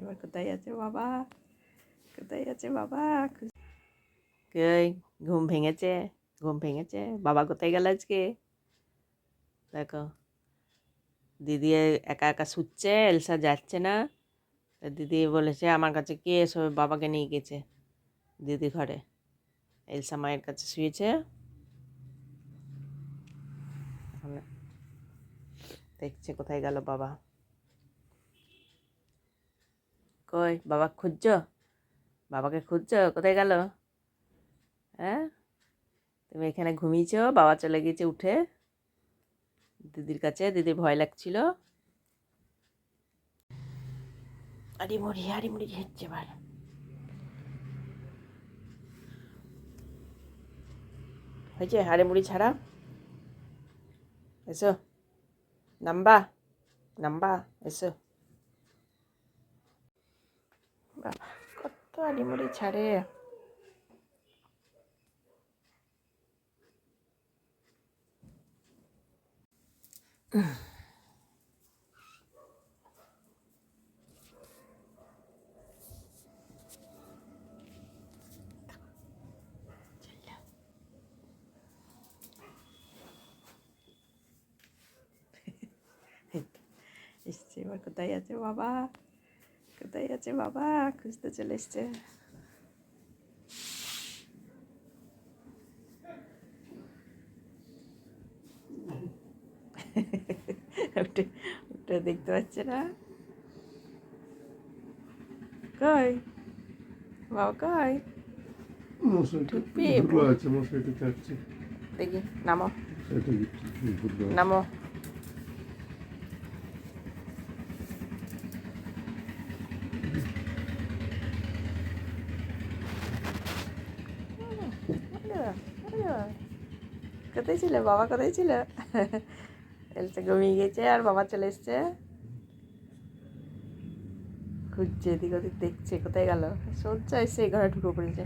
এবার কোথায় আছে বাবা? কোথায় আছে বাবা? কই ঘুম ভেঙেছে ঘুম ভেঙেছে। বাবা কোথায় গেল আজকে? দেখো, দিদি একা একা শুচ্ছে, এলসা যাচ্ছে না। দিদি বলেছে, আমার কাছে কে এসব বাবাকে নিয়ে গেছে? দিদি ঘরে। এলসা মায়ের কাছে শুয়েছে। দেখছে কোথায় গেল বাবা। কই, বাবা খুঁজছ? বাবাকে খুঁজছ? কোথায় গেল? হ্যাঁ? তুমি এখানে ঘুমিয়েছ? বাবা চলে গেছে উঠে। দিদির কাছে, দিদির ভয় লাগছিল। আরে মরি আরে মরি হচ্ছে এবার। হয়েছে? হাড়ে মুড়ি ছাড়া। এসো। নাম্বা। নাম্বা, এসো। বাবা কত আলিমুড়ি ছাড়ে এসছে এবার কোথায় আছে বাবা কোথায় আছে বাবা? খুঁজতে চলে এসছে। উঠে দেখতে পাচ্ছে না। কই? বাবা কই? দেখি নামো। নামো। কোথায় ছিল? বাবা কোথায় ছিল? এলসে ঘুমিয়ে গেছে আর বাবা চলে এসছে। খুঁজছে এদিক ওদিক দেখছে কোথায় গেল। সজ্জা এসে ঘরে ঢুকে পড়েছে।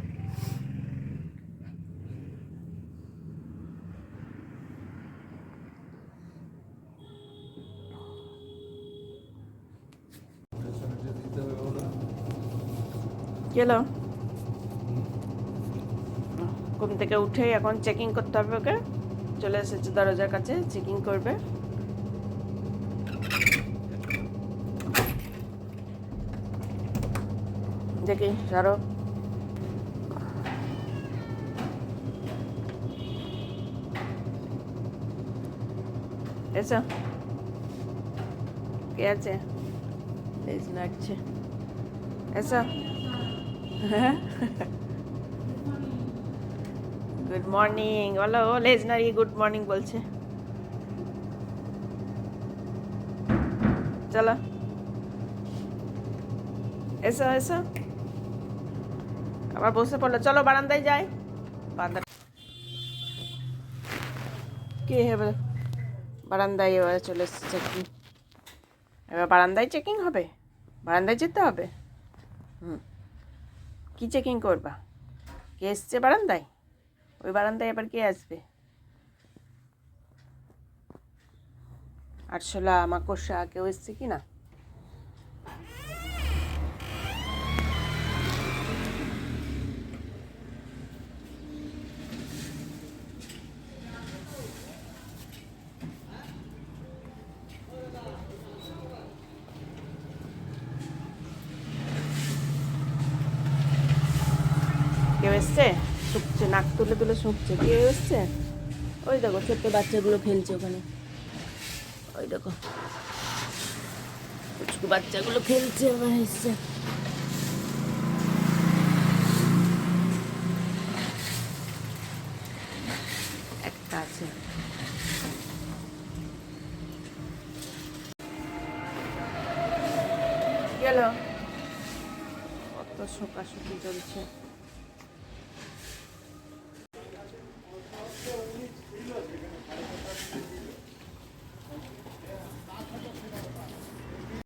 হলো? ঘুম থেকে উঠে এখন চেকিং করতে হবে ওকে? চলে এসেছে দরজার কাছে চেকিং করবে। দেখি ধরো। এসো। কে আছে? নাড়ছে এসো। গুড মর্নিং বলো ও লেজ নাড়িয়ে গুড মর্নিং বলছে। চলো। এসো এসো। আবার বসে পড়ল। চলো, বারান্দায় যাই। বারান্দা কে হবে? বারান্দায় এবার চলে এসছে চেকিং এবার বারান্দায় চেকিং হবে? বারান্দায় যেতে হবে? হুম। কী চেকিং করবা? কে এসছে বারান্দায়? ওই বারান্দায় এবার কে আসবে? আরশোলা মাকড়সা কেউ এসছে কি না? কেউ শুকছে, নাক তুলে তুলে শুকছে। কেউ এসছে ওই দেখো, ছোট্ট বাচ্চাগুলো খেলছে ওখানে। ওই দেখো। বাচ্চাগুলো খেলছে ওখানে এসছে একটা আছে। গেল কত শোকাশুকি চলছে।